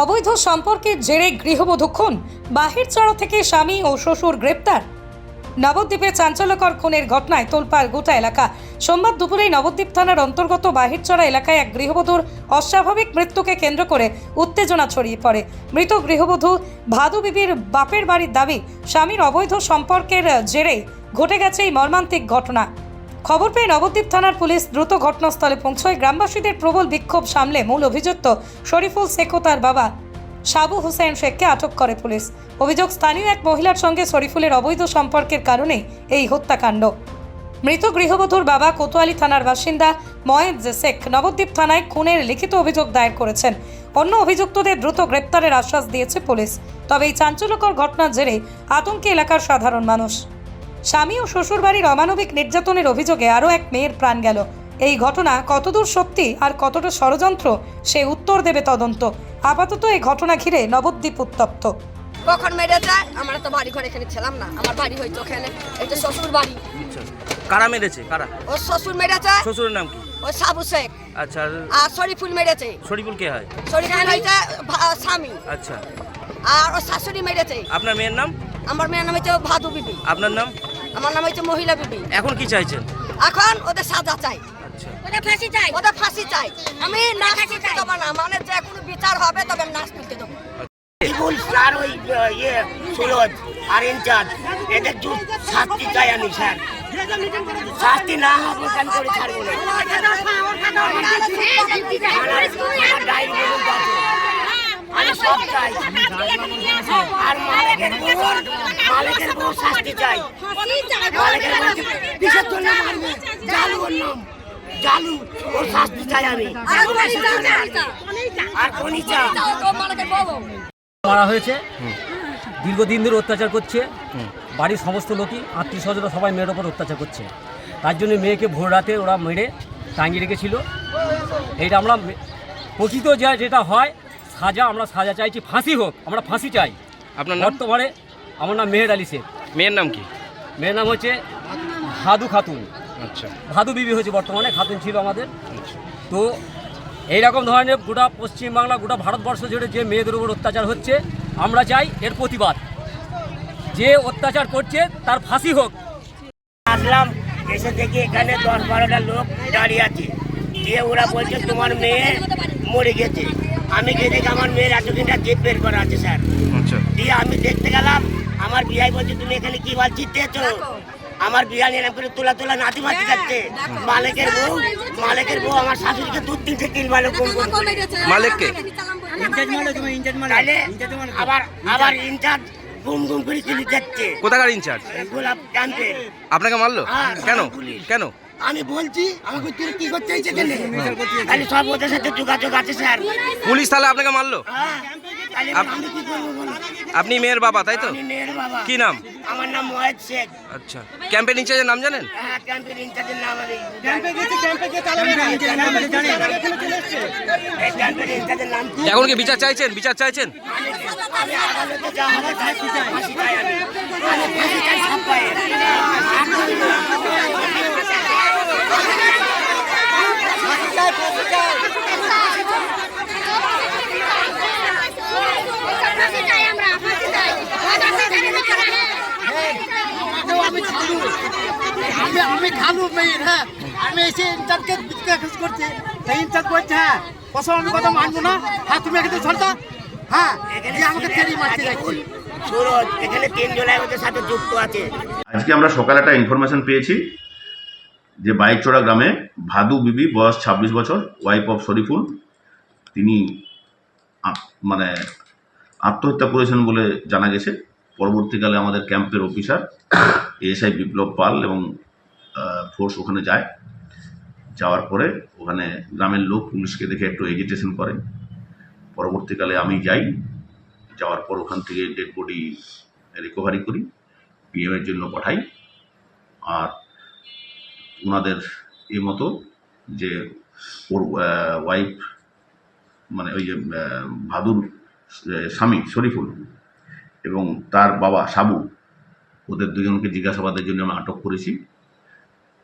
অবৈধ সম্পর্কের জেরে গৃহবধূ খুন। বাহির চড়া থেকে স্বামী ও শ্বশুর গ্রেপ্তার। নবদ্বীপে চাঞ্চল্যকর খুনের ঘটনায় তোলপাড় গোটা এলাকা। সোমবার দুপুরে নবদ্বীপ থানার অন্তর্গত বাহিরচড়া এলাকায় এক গৃহবধূর অস্বাভাবিক মৃত্যুকে কেন্দ্র করে উত্তেজনা ছড়িয়ে পড়ে। মৃত গৃহবধূ ভাদু বিবির বাপের বাড়ির দাবি, স্বামীর অবৈধ সম্পর্কের জেরে ঘটে গেছে এই মর্মান্তিক ঘটনা। খবর পেয়ে নবদ্বীপ থানার পুলিশ দ্রুত ঘটনাস্থলে পৌঁছয়। গ্রামবাসীদের প্রবল বিক্ষোভ সামলে মূল অভিযুক্ত শরীফুল শেখ তার বাবা সাবু হুসেন শেখকে আটক করে পুলিশ। অভিযোগ, স্থানীয় এক মহিলার সঙ্গে শরীফুলের অবৈধ সম্পর্কের কারণে এই হত্যাকাণ্ড। মৃত গৃহবধূর বাবা কোতোয়ালি থানার বাসিন্দা ময়েদ শেখ নবদ্বীপ থানায় খুনের লিখিত অভিযোগ দায়ের করেছেন। অন্য অভিযুক্তদের দ্রুত গ্রেপ্তারের আশ্বাস দিয়েছে পুলিশ। তবে এই চাঞ্চল্যকর ঘটনার জেরে আতঙ্কে এলাকার সাধারণ মানুষ। স্বামী ও শ্বশুরবাড়ির অমানবিক নির্যাতনের অভিযোগে আরও এক মেয়ের প্রাণ গেল। এই ঘটনা কতদূর সত্যি আর কতটা ষড়যন্ত্র সে উত্তর দেবে তদন্ত। আপাতত এই ঘটনা ঘিরে নবদ্বীপ উত্তপ্ত। কখন মেরে যায়? আমরা তো বাড়ি ঘরে এখানে ছিলাম না। আমার বাড়ি হয়েছে ওখানে। এটা শ্বশুর বাড়ি কারা মেরেছে? কারা? ওর শ্বশুর মেরেছে। শ্বশুরের নাম কি? ওই সাবু শেখ। আচ্ছা আর শরীফুল মেরেছে। শরীফুল কে হয়? শরীফুল হয়েছে স্বামী। আচ্ছা। আর ওর শাশুড়ি মেরেছে। আপনার মেয়ের নাম? আমার মেয়ের নাম হচ্ছে ভাদু বিবি। আপনার নাম? আমার নাম হচ্ছে মহিলা বিবি। এখন কি চাইছেন? এখন ওদের সাজা চাই। আচ্ছা। ওদের ফাঁসি চাই। ওদের ফাঁসি চাই। আমি নাচ তুলতে দেবো না মানে যে কোনো বিচার হবে তবে আমি নাচ তুলতে দেবো। স্যার ওই ইয়ে সুরজ আর ইনচার্জ এদের জু শাস্তি চাই আমি স্যার। শাস্তি না হবে কেন করে ছাড়বো না। আমার ডায়েরি পর্যন্ত আছে। আমি সব চাই। আর মালিকের বউ মালিকের বউ শাস্তি চাই। মালিকের বউ কিসের জন্য মারবে। জালু ওর নাম। জালু ওর শাস্তি চাই আমি। আর কনিচা? মারা হয়েছে। দীর্ঘদিন ধরে অত্যাচার করছে। বাড়ির সমস্ত লোকই আত্মীয় স্বজন সবাই মেয়ের ওপর অত্যাচার করছে। তার জন্য মেয়েকে ভোর রাতে ওরা মেরে টাঙিয়ে রেখেছিল। এটা আমরা প্রকৃত যা যেটা হয় সাজা আমরা সাজা চাইছি। ফাঁসি হোক আমরা ফাঁসি চাই। আপনার বর্তমানে আমার নাম মেহের আলী শেখ। মেয়ের নাম কি? মেয়ের নাম হচ্ছে ভাদু খাতুন। আচ্ছা। ভাদু বিবি হয়েছে বর্তমানে খাতুন ছিল আমাদের। তো এইরকম ধরনের গোটা পশ্চিমবাংলা গোটা ভারতবর্ষ জুড়ে যে মেয়েদের উপর অত্যাচার হচ্ছে আমরা চাই এর প্রতিবাদ। যে অত্যাচার করছে তার ফাঁসি হোক। আসলাম এসে দেখি এখানে দশ বারোটা লোক দাঁড়িয়ে আছে। দিয়ে ওরা বলছে তোমার মেয়ে মরে গেছে। আমি গিয়ে দেখি আমার মেয়ের এতদিনটা জেট বের করা আছে স্যার। আচ্ছা। দিয়ে আমি দেখতে গেলাম আমার বিয়াই বলছে তুমি এখানে কি বল চিনতেছো আমার বিয়া নিয়ে এরকম করে তোলা তোলা নাতি মাতি যাচ্ছে। মালিকের বউ মালিকের বউ আমার শাশুড়িকে দু তিনটে তিন মালে কম। মালিককে? তাহলে আবার আবার ইনচার্জ গুম গুম করে চলে যাচ্ছে কোথাকার ইনচার্জ? গোলাপ আপনাকে মারলো? হ্যাঁ, কেন। কেন? আমি বলছি আমাকে তুই কি করতে চাইছে। কেন খালি সব ওদের সাথে যোগাযোগ আছে স্যার। পুলিশ তাহলে আপনাকে মারলো? হ্যাঁ, তাহলে আপ- আমি কি করব বলো? আপনি মেয়ের বাবা তাই তো? আমি মেয়ের বাবা। কি নাম? আমার নাম মহেদ শেখ। আচ্ছা। ক্যাম্পের ইনচার্জের নাম জানেন? হ্যাঁ ক্যাম্পের ইনচার্জের নাম আমি এই ক্যাম্পের ইনচার্জের নাম কি? এখন কি বিচার চাইছেন? বিচার চাইছেন? আমি আদালতে যা হবে তাই চাই আমি আমি ফাঁসি চাই সব পায়ে আমি আমি খালু মেয়ের হ্যাঁ। আমি এসে ইন্টারকে জিজ্ঞাসা করছি। সেই ইন্টার বলছে হ্যাঁ কসম আমি কথা মানবো না। হ্যাঁ তুমি এখানে ছড়তা? হ্যাঁ দিয়ে আমাকে তেরি মারতে যাচ্ছি। সুরজ এখানে তিন ওদের সাথে যুক্ত আছে। আজকে আমরা সকালে একটা ইনফরমেশন পেয়েছি যে বাইকচড়া গ্রামে ভাদু বিবি বয়স ছাব্বিশ বছর ওয়াইফ অফ শরীফুল তিনি মানে আত্মহত্যা করেছেন বলে জানা গেছে। পরবর্তীকালে আমাদের ক্যাম্পের অফিসার এএসআই বিপ্লব পাল এবং ফোর্স ওখানে যায়। যাওয়ার পরে ওখানে গ্রামের লোক পুলিশকে দেখে একটু এজিটেশন করে। পরবর্তীকালে আমি যাই। যাওয়ার পর ওখান থেকে ডেড বডি রিকভারি করি। পিএমের জন্য পাঠাই। আর ওনাদের এ মতো যে ওর ওয়াইফ মানে ওই যে ভাদুর স্বামী, শরীফুল এবং তার বাবা, সাবু, ওদের দুজনকে জিজ্ঞাসাবাদের জন্য আমি আটক করেছি।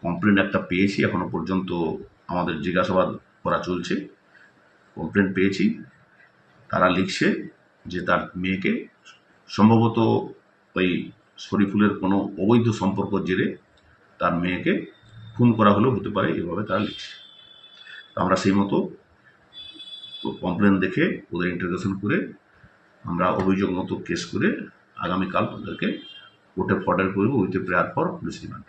কমপ্লেন একটা পেয়েছি, এখনও পর্যন্ত আমাদের জিজ্ঞাসাবাদ করা চলছে। কমপ্লেন পেয়েছি। তারা লিখছে যে তার মেয়েকে সম্ভবত ওই শরীফুলের কোনো অবৈধ সম্পর্ক জেরে তার মেয়েকে খুন করা হলেও হতে পারে, এভাবে তারা লিখছে। আমরা সেই মতো কমপ্লেন দেখে ওদের ইন্টারগেশন করে আমরা অভিযোগ মতো কেস করে আগামীকাল ওদেরকে কোর্টে ফর্ডার করব, with prayer for police remand